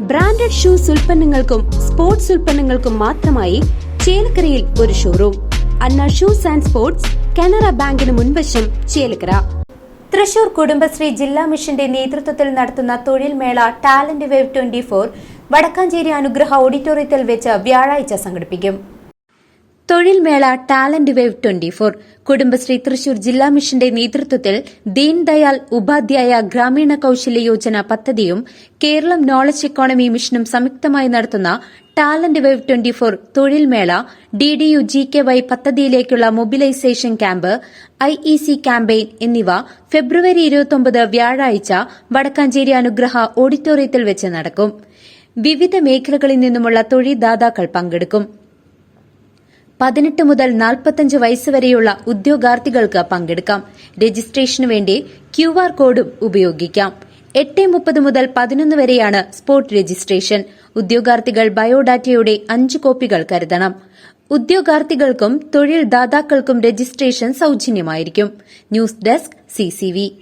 Branded shoes ഉൽപ്പന്നങ്ങൾക്കും sports ഉൽപ്പന്നങ്ങൾക്കും മാത്രമായി ചേലക്കരയിൽ ഒരു showroom Anna shoes and sports Canara ബാങ്കിന് മുൻവശം ചേലക്കര. തൃശൂർ കുടുംബശ്രീ ജില്ലാ മിഷന്റെ നേതൃത്വത്തിൽ നടത്തുന്ന തൊഴിൽ മേള talent wave twenty four Vadakkanchery Anugraha ഓഡിറ്റോറിയത്തിൽ വെച്ച് വ്യാഴാഴ്ച സംഘടിപ്പിക്കും. തൊഴിൽ മേള talent wave twenty four Kudumbashree Thrissur ജില്ലാ മിഷന്റെ നേതൃത്വത്തിൽ ദീൻദയാൽ ഉപാധ്യായ ഗ്രാമീണ കൌശല്യ യോജന പദ്ധതിയും കേരളം നോളജ് എക്കോണമി മിഷനും സംയുക്തമായി നടത്തുന്ന ടാലന്റ് വേവ് ട്വന്റി ഫോർ തൊഴിൽ മേള D D U G K Y പദ്ധതിയിലേക്കുള്ള mobilisation camp I E C campaign എന്നിവ ഫെബ്രുവരി ഇരുപത്തിയൊമ്പത് വ്യാഴാഴ്ച വടക്കാഞ്ചേരി അനുഗ്രഹ ഓഡിറ്റോറിയത്തിൽ വെച്ച് നടക്കും. വിവിധ മേഖലകളിൽ നിന്നുമുള്ള തൊഴിൽദാതാക്കൾ പങ്കെടുക്കും. പതിനെട്ട് മുതൽ നാൽപ്പത്തഞ്ച് വയസ്സ് വരെയുള്ള ഉദ്യോഗാർത്ഥികൾക്ക് പങ്കെടുക്കാം. രജിസ്ട്രേഷന് വേണ്ടി ക്യു ആർ കോഡും ഉപയോഗിക്കാം. എട്ട് മുപ്പത് മുതൽ പതിനൊന്ന് വരെയാണ് സ്പോട്ട് രജിസ്ട്രേഷൻ. ഉദ്യോഗാർത്ഥികൾ ബയോഡാറ്റയുടെ അഞ്ച് കോപ്പികൾ കരുതണം. ഉദ്യോഗാർത്ഥികൾക്കും തൊഴിൽ ദാതാക്കൾക്കും രജിസ്ട്രേഷൻ സൌജന്യമായിരിക്കും. News desk CCV